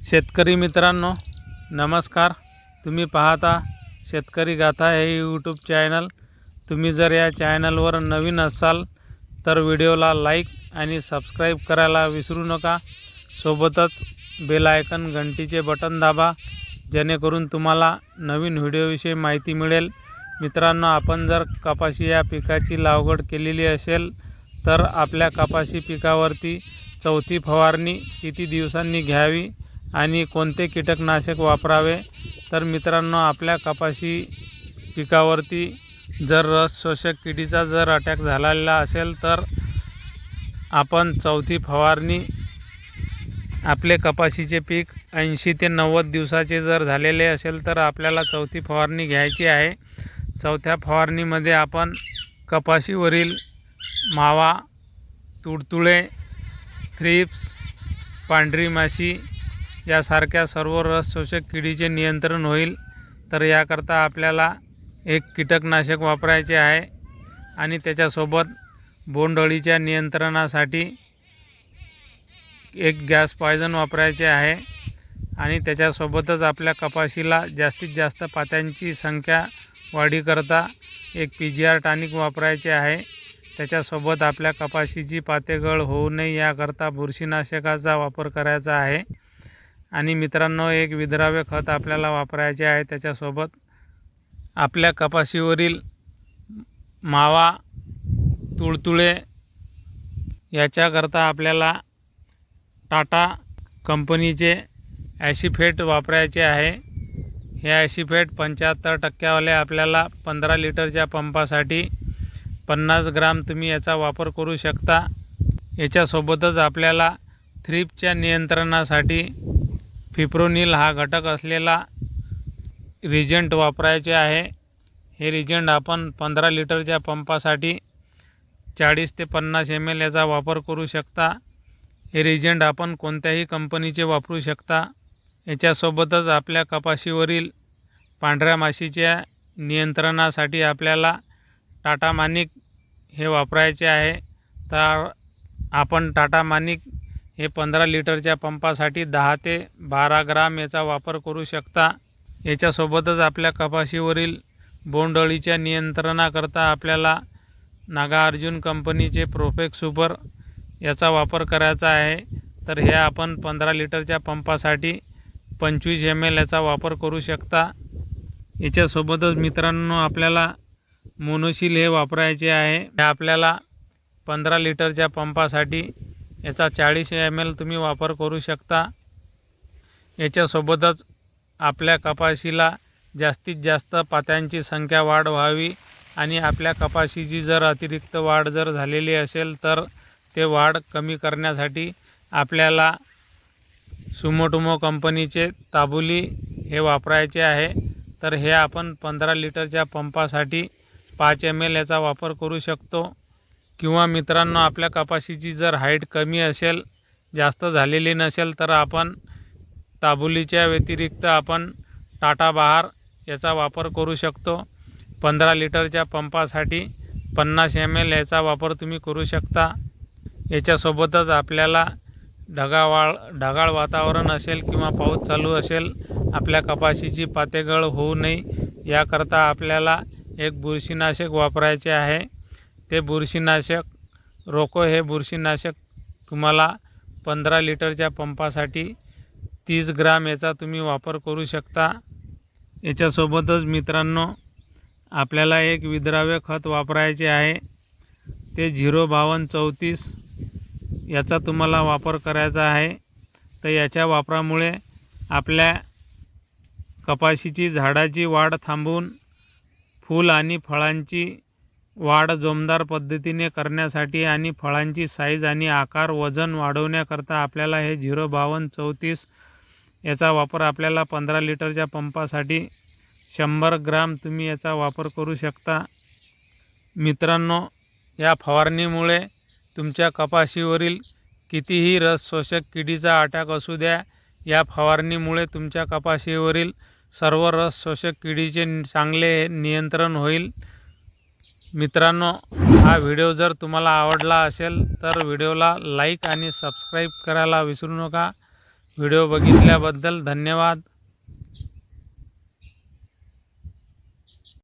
शेतकरी मित्रांनो नमस्कार. तुम्ही पाहता शेतकरी गाथा हे यूट्यूब चॅनल तुम्ही जर या चॅनलवर नवीन असाल तर व्हिडिओला लाईक आणि सबस्क्राईब करायला विसरू नका. सोबतच बेल आयकन घंटीचे बटन दाबा जेणेकरून तुम्हाला नवीन व्हिडिओविषयी माहिती मिळेल. मित्रांनो आपण जर कपाशी या पिकाची लागवड केलेली असेल तर आपल्या कपाशी पिकावरती चौथी फवारणी किती दिवसांनी घ्यावी? आणि कोणते कीटकनाशक वापरावे? तर मित्रांनो आपल्या कपाशी पिकावरती जर रस शोषक किडीचा जर अटॅक झालेला असेल तर आपण चौथी फवारणी आपले कपाशीचे पीक ऐंशी ते नव्वद दिवसाचे जर झालेले असेल तर आपल्याला चौथी फवारणी घ्यायची आहे. चौथ्या फवारणीमध्ये आपण कपाशीवरील मावा तुडतुळे थ्रिप्स पांढरी माशी यासारख्या सर्व रस शोषक किडीचे नियंत्रण होईल. तर याकरता आपल्याला एक कीटकनाशक वापरायचे आहे आणि त्याच्यासोबत बोंडअळीच्या नियंत्रणासाठी एक गॅस पॉयझन वापरायचे आहे आणि त्याच्यासोबतच आपल्या कपाशीला जास्तीत जास्त पात्यांची संख्या वाढीकरता एक पी जी आर टॉनिक वापरायचे आहे. त्याच्यासोबत आपल्या कपाशीची पातेगळ होऊ नये याकरता बुरशीनाशकाचा वापर करायचा आहे. आणि मित्रांनो एक विद्राव्य खत आपल्याला वापरायचे आहे त्याच्यासोबत आपल्या कपाशीवरील मावा तुळतुळे याच्याकरता आपल्याला टाटा कंपनीचे ॲशिफेट वापरायचे आहे. हे ॲशिफेट पंच्याहत्तर टक्क्यावाले आपल्याला पंधरा लिटरच्या पंपासाठी पन्नास ग्राम तुम्ही याचा वापर करू शकता. याच्यासोबतच आपल्याला थ्रीपच्या नियंत्रणासाठी फिप्रोनिल हा घटक असलेला रिजंट वापरायचे आहे. हे रिजंट आपण पंधरा लिटरच्या पंपासाठी चाळीस ते पन्नास एम एल याचा वापर करू शकता. हे रिजंट आपण कोणत्याही कंपनीचे वापरू शकता. याच्यासोबतच आपल्या कपाशीवरील पांढऱ्या माशीच्या नियंत्रणासाठी आपल्याला टाटा मानिक हे वापरायचे आहे. तर आपण टाटा मानिक हे पंधरा लिटरच्या पंपासाठी दहा ते बारा ग्राम याचा वापर करू शकता. याच्यासोबतच आपल्या कपाशीवरील बोंडअळीच्या नियंत्रणाकरता आपल्याला नागार्जुन कंपनीचे प्रोफेक्स सुपर याचा वापर करायचा आहे. तर हे आपण पंधरा लिटरच्या पंपासाठी पंचवीस एम एल याचा वापर करू शकता. याच्यासोबतच मित्रांनो आपल्याला मोनोशील हे वापरायचे आहे. हे आपल्याला पंधरा लिटरच्या पंपासाठी याचा चाळीस एम एल तुम्ही वापर करू शकता. याच्यासोबतच आपल्या कपाशीला जास्तीत जास्त पात्यांची संख्या वाढ व्हावी आणि आपल्या कपाशीची जर अतिरिक्त वाढ जर झालेली असेल तर ते वाढ कमी करण्यासाठी आपल्याला सुमोटुमो कंपनीचे ताबुली हे वापरायचे आहे. तर हे आपण पंधरा लिटरच्या पंपासाठी पाच एम एल याचा वापर करू शकतो. किंवा मित्रांनो आपल्या कपाशीची जर हाईट कमी असेल जास्त झालेली नसेल तर आपण ताबुलीच्या व्यतिरिक्त आपण टाटा बहार याचा वापर करू शकतो. पंधरा लिटरच्या पंपासाठी पन्नास एम एल याचा वापर तुम्ही करू शकता. याच्यासोबतच आपल्याला ढगावाळ ढगाळ वातावरण असेल किंवा पाऊस चालू असेल आपल्या कपाशीची पातेगळ होऊ नये. याकरता आपल्याला एक बुरशीनाशक वापरायचे आहे. ते बुरशीनाशक रोको हे बुरशीनाशक तुम्हाला पंधरा लिटरच्या पंपासाठी तीस ग्राम याचा तुम्ही वापर करू शकता. याच्यासोबतच मित्रांनो आपल्याला एक विद्राव्य खत वापरायचे आहे. ते झिरो बावन्न चौतीस याचा तुम्हाला वापर करायचा आहे. तर याच्या वापरामुळे आपल्या कपाशीची झाडाची वाढ थांबवून फूल आणि फळांची वाढ जोमदार पद्धतीने करण्यासाठी आणि फळांची साईज आणि आकार वजन वाढवण्याकरता आपल्याला हे झिरो बावन्न चौतीस याचा वापर आपल्याला पंधरा लिटरच्या पंपासाठी शंभर ग्राम तुम्ही याचा वापर करू शकता. मित्रांनो या फवारणीमुळे तुमच्या कपाशीवरील कितीही रस शोषक किडीचा अटॅक असू द्या या फवारणीमुळे तुमच्या कपाशीवरील सर्व रस शोषक किडीचे चांगले नियंत्रण होईल. मित्रांनो हा व्हिडिओ जर तुम्हाला आवडला असेल तर व्हिडिओला लाईक आणि सबस्क्राईब करायला विसरू नका. व्हिडिओ बघितल्याबद्दल धन्यवाद.